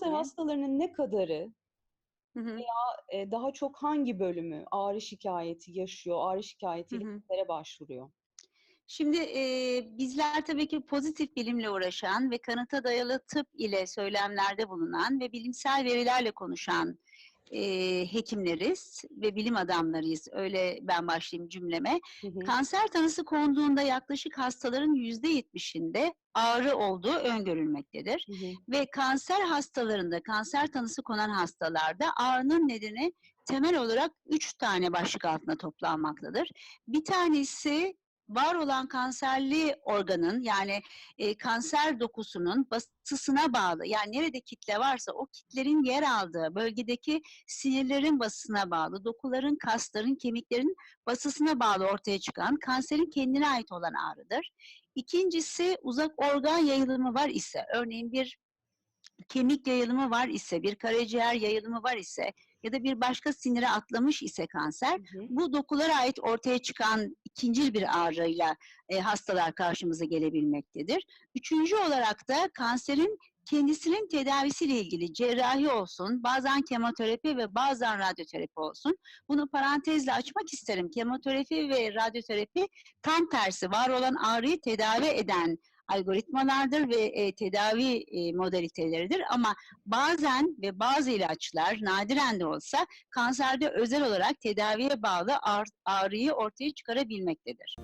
hastalarının ne kadarı Hı hı. eee, daha çok hangi bölümü ağrı şikâyeti yaşıyor, ağrı Hı şikâyetiyle hı. kimlere başvuruyor? Şimdi, eee, bizler tabii ki pozitif bilimle uğraşan ve kanıta dayalı tıp ile söylemlerde bulunan ve bilimsel verilerle konuşan, eee, hekimleriz ve bilim adamlarıyız. Öyle ben başlayayım cümleme. Hı hı. Kanser tanısı konduğunda yaklaşık hastaların %70'inde ağrı olduğu öngörülmektedir Hı hı. ve kanser hastalarında, kanser tanısı konan hastalarda ağrının nedeni temel olarak 3 tane başlık altında toplanmaktadır. Bir tanesi var olan kanserli organın yani, eee, kanser dokusunun basısına bağlı, yani nerede kitle varsa o kitlerin yer aldığı bölgedeki sinirlerin basısına bağlı, dokuların, kasların, kemiklerin basısına bağlı ortaya çıkan kanserin kendine ait olan ağrıdır. 2'ncisi uzak organ yayılımı var ise, örneğin bir kemik yayılımı var ise, bir karaciğer yayılımı var ise ya da bir başka sinire atlamış ise kanser, Hı hı. bu dokulara ait ortaya çıkan ikincil bir ağrıyla, eee, hastalar karşımıza gelebilmektedir. 3'üncü olarak da kanserin kendisinin tedavisiyle ilgili cerrahi olsun, bazen kemoterapi ve bazen radyoterapi olsun. Bunu parantezle açmak isterim. Kemoterapi ve radyoterapi tam tersi var olan ağrıyı tedavi eden algoritmalardır ve, eee, tedavi, eee, modaliteleridir ama bazen ve bazı ilaçlar nadiren de olsa kanserde özel olarak tedaviye bağlı ağr ağrıyı ortaya çıkarabilmektedir.